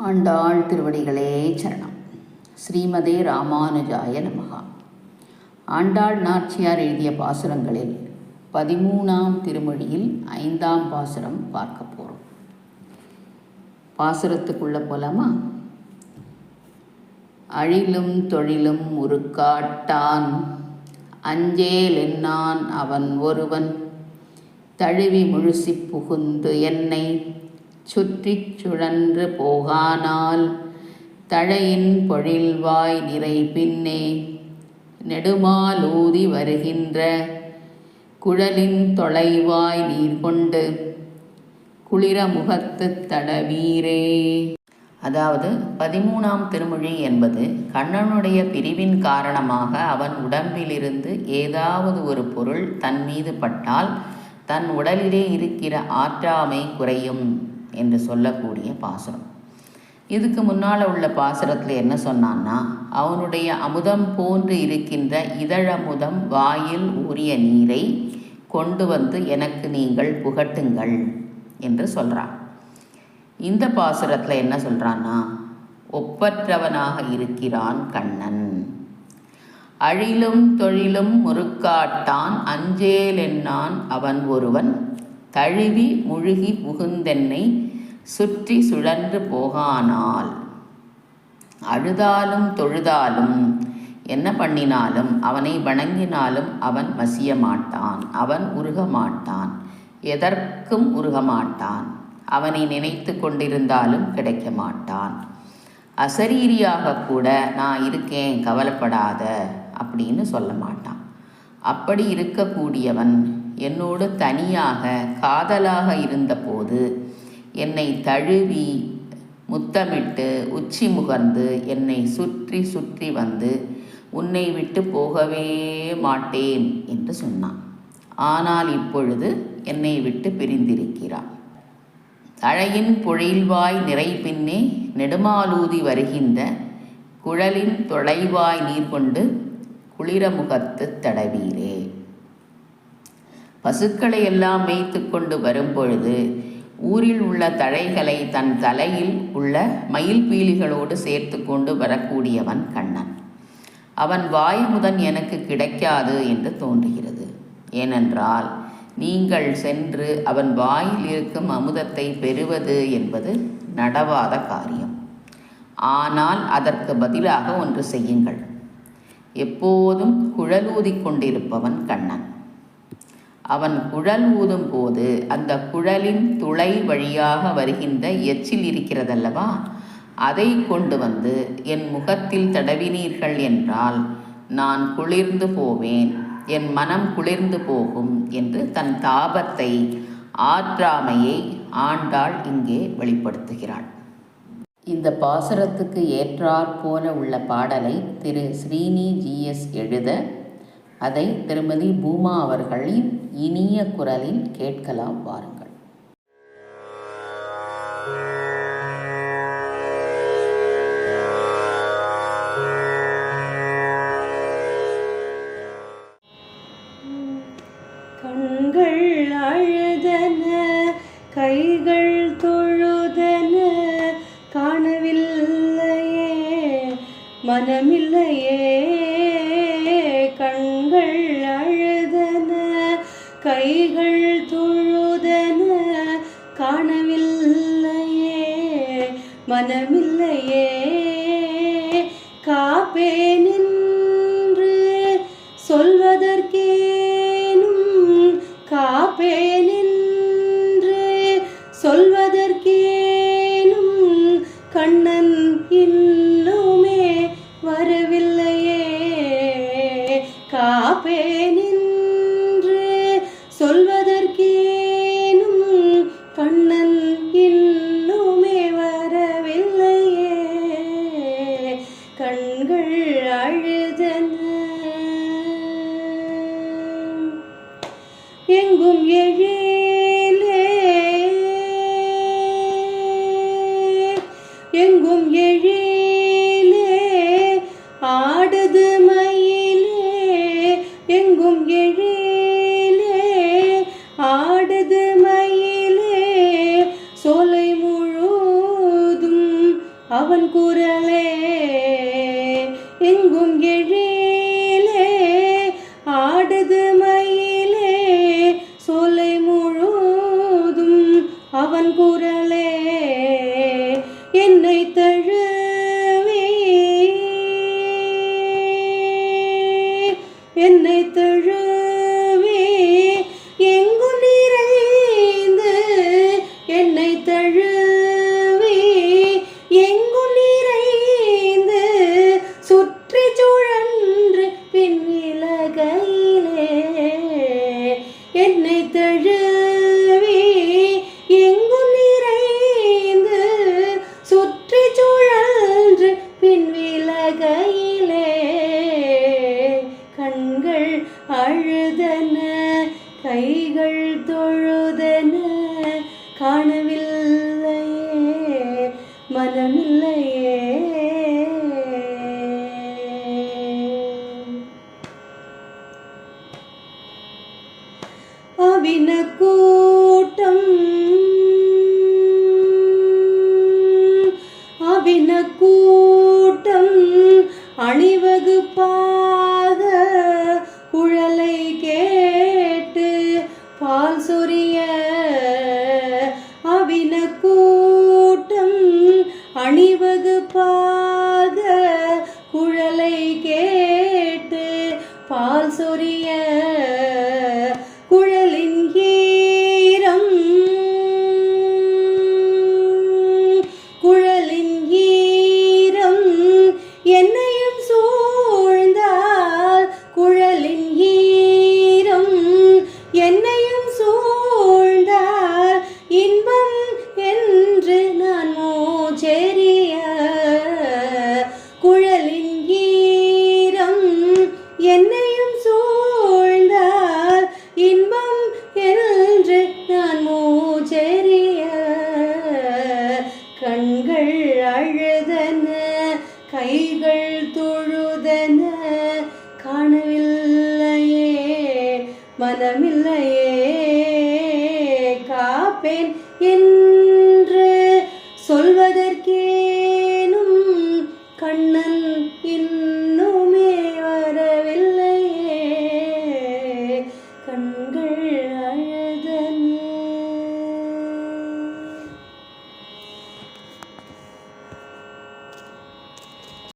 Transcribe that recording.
ஆண்டாள் திருவடிகளே சரணம். ஸ்ரீமதே ராமானுஜாய நமகா ஆண்டாள் நாச்சியார் எழுதிய பாசுரங்களில் பதிமூணாம் திருமொழியில் ஐந்தாம் பாசுரம் பார்க்க போகிறோம் பாசுரத்துக்குள்ளே போலாமா? அழிலும் தொழிலும் உருக்காட்டான். அஞ்சேல் என்னான் அவன் ஒருவன். தழுவி முழுசி புகுந்து என்னை சுற்றிச் சுழன்று போகானால் தழையின் பொழில்வாய் நிறை பின்னே நெடுமாலூதி வருகின்ற குழலின் தொலைவாய் நீர் கொண்டு குளிர முகத்து தடவீரே. அதாவது பதிமூணாம் திருமொழி என்பது கண்ணனுடைய பிரிவின் காரணமாக அவன் உடம்பிலிருந்து ஏதாவது ஒரு பொருள் தன் மீது பட்டால் தன் உடலிலே இருக்கிற ஆற்றாமை குறையும். என்று சொல்லக்கூடிய பாசுரம். இதுக்கு முன்னால் உள்ள பாசுரத்தில் என்ன சொன்னான்னா அவனுடைய அமுதம் போன்று இருக்கின்ற இதழமுதம் வாயில் ஊறிய நீரை கொண்டு வந்து எனக்கு நீங்கள் புகட்டுங்கள் என்று சொல்கிறான் இந்த பாசுரத்தில் என்ன சொல்கிறான்னா ஒப்பற்றவனாக இருக்கிறான் கண்ணன். அழிலும் தொழிலும் முறுக்காட்டான் அஞ்சேலென்னான் அவன் ஒருவன். தழுவி முழுகி புகுந்தென்னை சுற்றி சுழன்று போகானால். அழுதாலும் தொழுதாலும் என்ன பண்ணினாலும் அவனை வணங்கினாலும் அவன் மசிய மாட்டான் அவன் உருக மாட்டான் எதற்கும் உருக மாட்டான் அவனை நினைத்து கொண்டிருந்தாலும் கிடைக்க மாட்டான். அசரீரியாக கூட நான் இருக்கேன் கவலைப்படாத அப்படின்னு சொல்ல மாட்டான். அப்படி இருக்கக்கூடியவன் என்னோடு தனியாக காதலாக இருந்தபோது என்னை தழுவி முத்தமிட்டு உச்சி முகர்ந்து என்னை சுற்றி சுற்றி வந்து உன்னை விட்டு போகவே மாட்டேன் என்று சொன்னான். ஆனால் இப்பொழுது என்னை விட்டு பிரிந்திருக்கிறான். தழையின் பொழில்வாய் நிறை பின்னே நெடுமாலூதி வருகின்ற குழலின் தொலைவாய் நீர் கொண்டு குளிர குளிரமுகத்து தடவீரே. பசுக்களை எல்லாம் மேய்த்து கொண்டு வரும்பொழுது ஊரில் உள்ள தழைகளை தன் தலையில் உள்ள மயில் பீலிகளோடு சேர்த்து கொண்டு வரக்கூடியவன் கண்ணன். அவன் வாய்முதன் எனக்கு கிடைக்காது என்று தோன்றுகிறது. ஏனென்றால் நீங்கள் சென்று அவன் வாயில் இருக்கும் அமுதத்தை பெறுவது என்பது நடவாத காரியம். ஆனால் அதற்கு பதிலாக ஒன்று செய்யுங்கள். எப்போதும் குழலூதி கொண்டிருப்பவன் கண்ணன். அவன் குழல் ஊதும் போது அந்த குழலின் துளை வழியாக வருகின்ற எச்சில் இருக்கிறதல்லவா? அதை கொண்டு வந்து என் முகத்தில் தடவினீர்கள் என்றால் நான் குளிர்ந்து போவேன் என் மனம் குளிர்ந்து போகும் என்று தன் தாபத்தை ஆற்றாமையை ஆண்டாள் இங்கே வெளிப்படுத்துகிறாள். இந்த பாசுரத்துக்கு ஏற்றாற் போல உள்ள பாடலை திரு ஸ்ரீனி ஜிஎஸ் எழுத அதை திருமதி பூமா அவர்களின் இனிய குரலில் கேட்கலாம் வாருங்கள். கண்கள் அழுதன கைகள் தொழுதன காணவில்லையே மனமில்லையே. கைகள் தொழுதன காணவில்லையே மனமில்லையே. காப்பே நின்று சொல்வதற்கேனும் காப்பே எங்கும் எழிலே அவன் குரலே என்னை தழுவி. என்னை தழு கண்கள் அழுதன கைகள் தொழுதன. காணவில்லையே மனமில்லையே. அவின கூட்டம் சூரிய மனமில்லையே.